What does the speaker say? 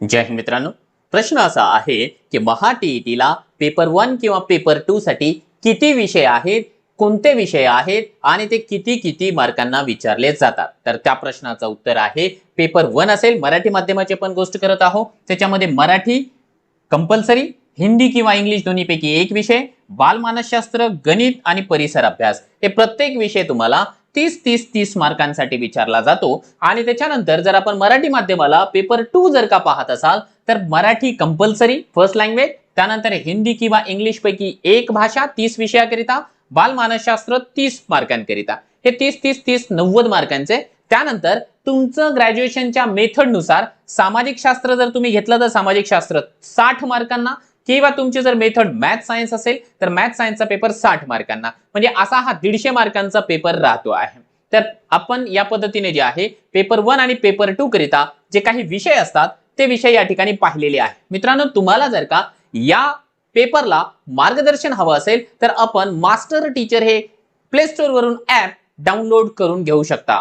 जय हिंद मित्रांनो. प्रश्न असा आहे की महा टीईटीला पेपर वन किंवा पेपर टू साठी किती विषय आहेत कोणते विषय आहेत आणि ते किती किती मार्कांना विचारले जातात? तर त्या प्रश्नाचं उत्तर आहे पेपर वन असेल मराठी माध्यमाची आपण गोष्ट करत आहोत. त्याच्यामध्ये मराठी कंपल्सरी हिंदी किंवा इंग्लिश दोन्हीपैकी एक विषय बालमानसशास्त्र गणित आणि परिसर अभ्यास. हे प्रत्येक विषय तुम्हाला तीस तीस तीस मार्कांसाठी विचारला जातो. आणि त्याच्यानंतर जर आपण मराठी माध्यमाला पेपर टू जर का पाहत असाल तर मराठी कंपल्सरी फर्स्ट लँग्वेज त्यानंतर हिंदी किंवा इंग्लिश पैकी एक भाषा तीस विषयाकरिता बालमानसशास्त्र तीस मार्कांकरिता. हे तीस तीस तीस नव्वद मार्कांचे. त्यानंतर तुमचं ग्रॅज्युएशनच्या मेथडनुसार सामाजिक शास्त्र जर तुम्ही घेतलं तर सामाजिक शास्त्र साठ मार्कांना किंवा तुमची जर मेथड मॅथ सायन्स असेल तर मॅथ सायन्सचा पेपर साठ मार्कांना. म्हणजे असा हा दीडशे मार्कांचा पेपर राहतो आहे. तर आपण या पद्धतीने जे आहे पेपर वन आणि पेपर टू करिता जे काही विषय असतात ते विषय या ठिकाणी पाहिलेले आहे. मित्रांनो तुम्हाला जर का या पेपरला मार्गदर्शन हवं असेल तर आपण मास्टर टीचर हे प्ले स्टोर वरून ऍप डाउनलोड करून घेऊ शकता.